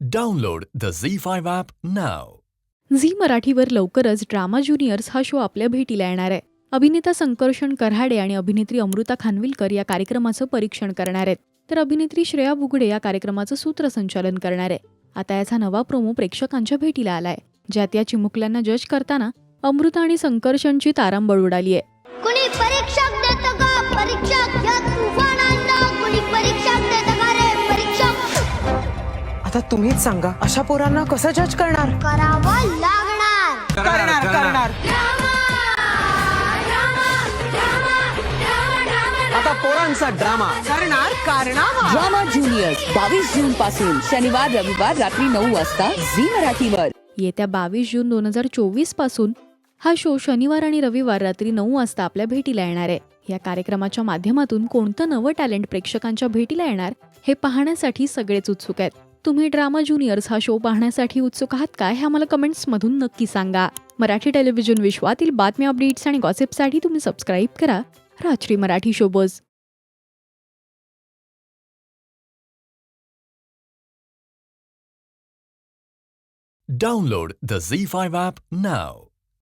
Download the Zee Z5 app नाव Zee मराठीवर लवकरच ड्रामा ज्युनियर्स हा शो आपल्या भेटीला येणार आहे. अभिनेता संकर्षण कऱ्हाडे आणि अभिनेत्री अमृता खानविलकर या कार्यक्रमाचं परीक्षण करणार आहेत. तर अभिनेत्री श्रेया बुगडे या कार्यक्रमाचं सूत्रसंचालन करणार आहे. आता याचा नवा प्रोमो प्रेक्षकांच्या भेटीला आलाय ज्यात या चिमुकल्यांना जज करताना अमृता आणि संकर्षणची तारांबळ उडाली आहे. आता तुम्हीच सांगा अशा पोरांना कसं जज करणार? करावं लागणार. करणार करणार. आता पोरांचा ड्रामा. करणार ड्रामा ज्युनियर्स बावीस जून पासून शनिवार रविवार रात्री नऊ वाजता झी मराठीवर. येत्या बावीस जून दोन हजार चोवीसपासून हा शो शनिवार आणि रविवार रात्री नऊ वाजता आपल्या भेटीला येणार आहे. या कार्यक्रमाच्या माध्यमातून कोणतं नवं टॅलेंट प्रेक्षकांच्या भेटीला येणार हे पाहण्यासाठी सगळेच उत्सुक आहेत. तुम्ही ड्रामा ज्युनियर्स हा शो पाहण्यासाठी उत्सुक आहात का हे आम्हाला कमेंट्समधून नक्की सांगा. मराठी टेलिव्हिजन विश्वातील बातम्या अपडेट्स आणि गॉसिपसाठी तुम्ही सबस्क्राईब करा. Rajshri Marathi showbiz Download the Z5 app now.